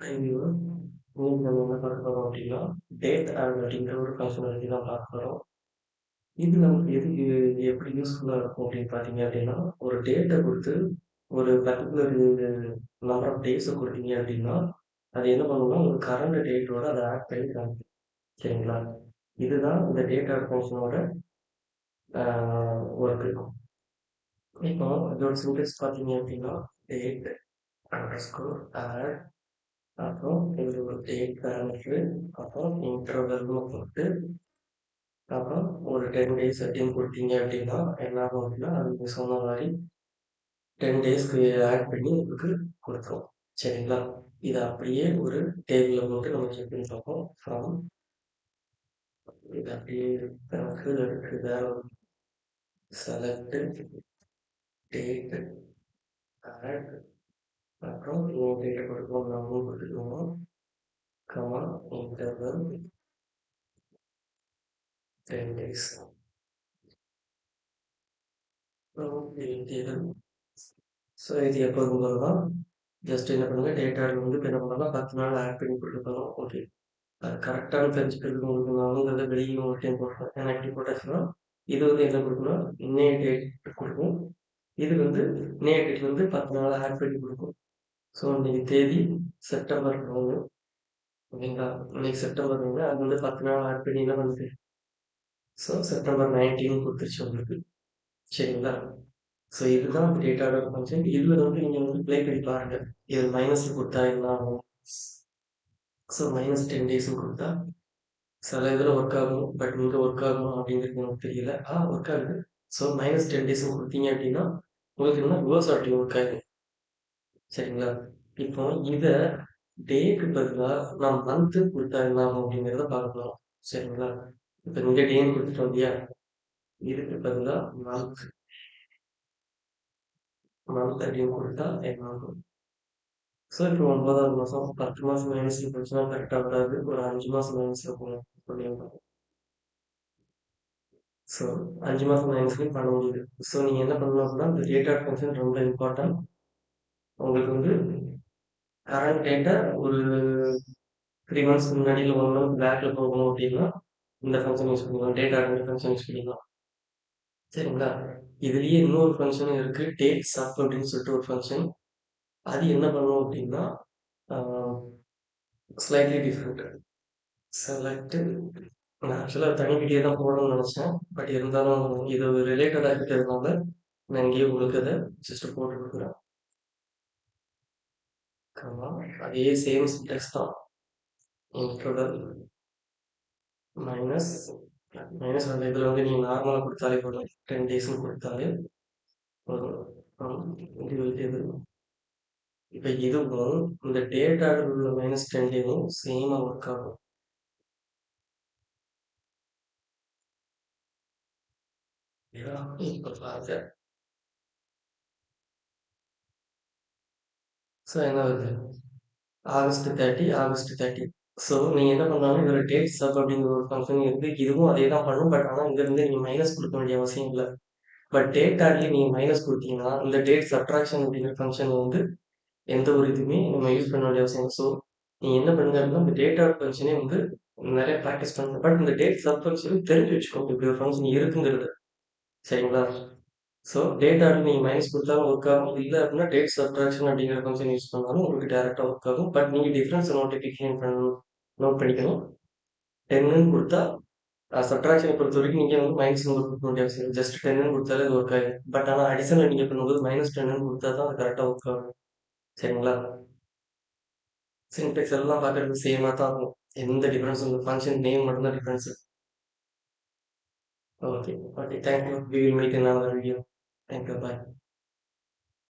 ஐயோ! இன்னைக்கு நம்ம என்ன பார்க்க போறோம் டேட் ஆட் அப்படிங்கிற ஒரு ஃபங்க்ஷனாலிட்டி தான் பார்க்க இது நமக்கு எதுக்கு எப்படி யூஸ்ஃபுல்லாக இருக்கும் அப்படின்னு பார்த்தீங்க அப்படின்னா, ஒரு டேட்டை கொடுத்து ஒரு பர்டிகுலர் நம்பர் ஆஃப் டேஸை கொடுத்தீங்க அப்படின்னா, அது என்ன பண்ணுவோம்னா ஒரு கரண்ட் டேட்டோட அதை ஆட் பண்ணி காமிக்கும். சரிங்களா? இதுதான் இந்த டேட் ஆட் ஃபங்ஷனோட ஆ ஒர்க்கு. இப்போ இதோட சின்டாக்ஸ் பார்த்தீங்க அப்படின்னா, டேட் அண்டர்ஸ்கோர் ஆட் அப்புறம் இது ஒரு டேட் பேராமீட்டரு அப்புறம் இன்டர்வல்னு போட்டு அப்புறம் ஒரு 10 டேஸ் அப்படின்னு கொடுத்தீங்க அப்படின்னா, என்ன ஆகும் அப்படின்னா, அது நீங்க சொன்ன மாதிரி டென் டேஸ்க்கு ஆட் பண்ணி உங்களுக்கு கொடுத்துரும் சரிங்களா? இதை அப்படியே ஒரு டேபிளில் போட்டு நம்ம செக் பண்ணி பார்ப்போம். ஃப்ரம் இது அப்படியே நமக்கு இருக்கு வேற செலக்ட் டேட் ஆட் அப்புறம் இன்னொரு கொடுப்போம் குடுக்கணும். நம்மளும் கமா இன்டர்வல் 10 டேஸ். அப்புறம் ஸோ இது எப்போதும் போல ஜஸ்ட் என்ன பண்ணுங்க, டேட் வந்து இப்ப என்ன பண்ணலாம் 10 நாள் ஆட் பண்ணி குடுத்துருக்கோம். ஓகே. அது கரெக்டான தெரிஞ்சுக்கிறதுக்கு உங்களுக்கு நான் வந்து அத வெளிய ஒரு டைம் போடுறேன். ஏன்னா எப்படி போட்டாச்சுன்னா, இது வந்து என்ன கொடுக்கணும் இன்னைய டேட் கொடுக்கும் இது வந்து இன்னைய டேட்ல இருந்து 10 நாள் ஆட் பண்ணி கொடுக்கும் ஸோ இன்னைக்கு தேதி செப்டம்பர் ஒன்று ஓகேங்களா? இன்னைக்கு செப்டம்பர் ஒன்று அது வந்து 10 நாள் ஆட் பண்ணி என்ன பண்ணுது? ஸோ செப்டம்பர் நைன்டீன் கொடுத்துருச்சு உங்களுக்கு. சரிங்களா? ஸோ இதுதான் டேட் ஆட் ஃபங்ஷன். வந்து நீங்கள் வந்து ப்ளே பண்ணி பாருங்க. இது மைனஸ்ல கொடுத்தா என்ன ஆகும்? ஸோ மைனஸ் 10 டேஸ்ன்னு கொடுத்தா சில இதுல ஒர்க் ஆகும். பட் இங்கே ஒர்க் ஆகுமா அப்படிங்கிறது எனக்கு தெரியல. ஆ ஒர்க் ஆகுது. ஸோ மைனஸ் 10 டேஸ்ன்னு கொடுத்தீங்க அப்படின்னா, உங்களுக்கு என்ன ரிவர்ஸ் ஆட்டோ ஒர்க் ஆகுது சரிங்களா? இப்போ இத டேக்கு பதிலா நான் மந்த் குடுத்தா என்ன அப்படிங்கிறத பார்க்கலாம். சரிங்களா? இப்ப இங்க டேன்னு குடுத்துட்டோம் இல்லையா? இதுக்கு பதிலா மந்த் மந்த் அப்படின்னு குடுத்தா என்ன ஆகும்? ஸோ இப்போ 9வது மாசம் 10 மாசம் மைனஸ்ல போச்சுன்னா கரெக்ட்டா வராது. ஒரு 5 மாசம் மைனஸ்ல போகும். பண்ணிடலாம். ஸோ 5 மாசம் மைனஸ்லயும் பண்ண முடியுது. ஸோ நீங்க என்ன பண்ணணும் அப்படின்னா, இந்த ரேட் ஆஃப் ஃபங்ஷன் ரொம்ப இம்பார்ட்டன்ட். உங்களுக்கு வந்து கரண்ட் டேட்டா ஒரு த்ரீ மந்த்ஸ் முன்னாடியில் ஒன் மந்த் பேக்கில் போகணும் அப்படின்னா, இந்த ஃபங்க்ஷன் யூஸ் பண்ணிக்கலாம். டேட்டா ரெண்டு ஃபங்க்ஷன் யூஸ் பண்ணிக்கலாம். சரிங்களா? இதுலேயே இன்னொரு ஃபங்க்ஷனும் இருக்குது டேட் சப் அப்படின்னு சொல்லிட்டு ஒரு ஃபங்க்ஷன் அது என்ன பண்ணணும் அப்படின்னா, ஸ்லைட்லி டிஃப்ரெண்ட் செலக்ட் நான் ஆக்சுவலாக தனி வீடியோ தான் போடணும்னு நினச்சேன் பட் இருந்தாலும் இது ரிலேட்டடாக இருக்கிறதுனால, நான் இங்கேயே உங்களுக்கு அதை ஜஸ்ட் போட்டு குடுக்குறேன். கமா அதே சேம் சின்டாக்ஸ் தான். இன்டர்வல் மைனஸ் மைனஸ் அந்த இதில் வந்து நீங்கள் நார்மலாக கொடுத்தாலே போதும். டென் டேஸ்னு கொடுத்தாலே போதும். From individual table. இப்ப இதுவும் இந்த டேட் ஆர்டர் உள்ள மைனஸ் 10 டேவும் சேமாக ஒர்க் ஆகும். இப்போ பார்த்தேன் ஸோ என்ன வருது? August 30 August 30. ஸோ நீங்கள் என்ன பண்ணாலும் இதோட டேட் சப் அப்படிங்கிற ஒரு ஃபங்க்ஷன் இருக்குது இதுவும் அதே தான் பண்ணும். பட் ஆனால் இங்கேருந்து நீங்கள் மைனஸ் கொடுக்க வேண்டிய அவசியம் இல்லை பட் டேட் ஆட்லயே நீங்கள் மைனஸ் கொடுத்தீங்கன்னா இந்த டேட் சப்ட்ராக்ஷன் அப்படிங்கிற ஃபங்க்ஷன் வந்து எந்த ஒரு இதுவுமே நம்ம யூஸ் பண்ண வேண்டிய அவசியம் ஸோ நீங்கள் என்ன பண்ணுங்க அப்படின்னா, இந்த டேட் ஆட் ஃபங்க்ஷனே வந்து நிறைய ப்ராக்டிஸ் பண்ணுங்க. பட் இந்த டேட் சப் ஃபங்க்ஷன் தெரிஞ்சு வச்சுக்கோங்க. இப்படி ஒரு ஃபங்க்ஷன் இருக்குங்கிறது. சரிங்களா? ஸோ டேட் ஆட் நீங்கள் மைனஸ் கொடுத்தாலும் ஒர்க் ஆகும். இல்லை அப்படின்னா டேட் சப்ட்ராக்ஷன் அப்படிங்கிற ஃபங்க்ஷன் யூஸ் பண்ணாலும் உங்களுக்கு டேரெக்டாக ஒர்க் ஆகும். பட் நீங்கள் டிஃப்ரென்ஸ் நோட்டிஃபிகேஷன் பண்ணணும். நோட் பண்ணிக்கணும். 10ன்னு கொடுத்தா சப்ட்ராக்ஷனை பொறுத்த வரைக்கும் நீங்கள் வந்து மைனஸ் நம்பர் குடுக்க வேண்டிய அவசியம் ஜஸ்ட் டென்னு கொடுத்தாலே அது ஒர்க் ஆகும் பட் ஆனால் அடிஷனில் நீங்கள் பண்ணும்போது மைனஸ் டென்னு கொடுத்தா தான் அது கரெக்டாக ஒர்க் ஆகும். சரிங்களா? சின்டாக்ஸ் எல்லாம் பார்க்கறதுக்கு சேமாக தான் இருக்கும். எந்த டிஃப்ரென்ஸும் இல்ல. ஃபங்க்ஷன் நேம் மட்டும்தான் தான் okay. Okay. Thank you. We will meet in another video. and goodbye.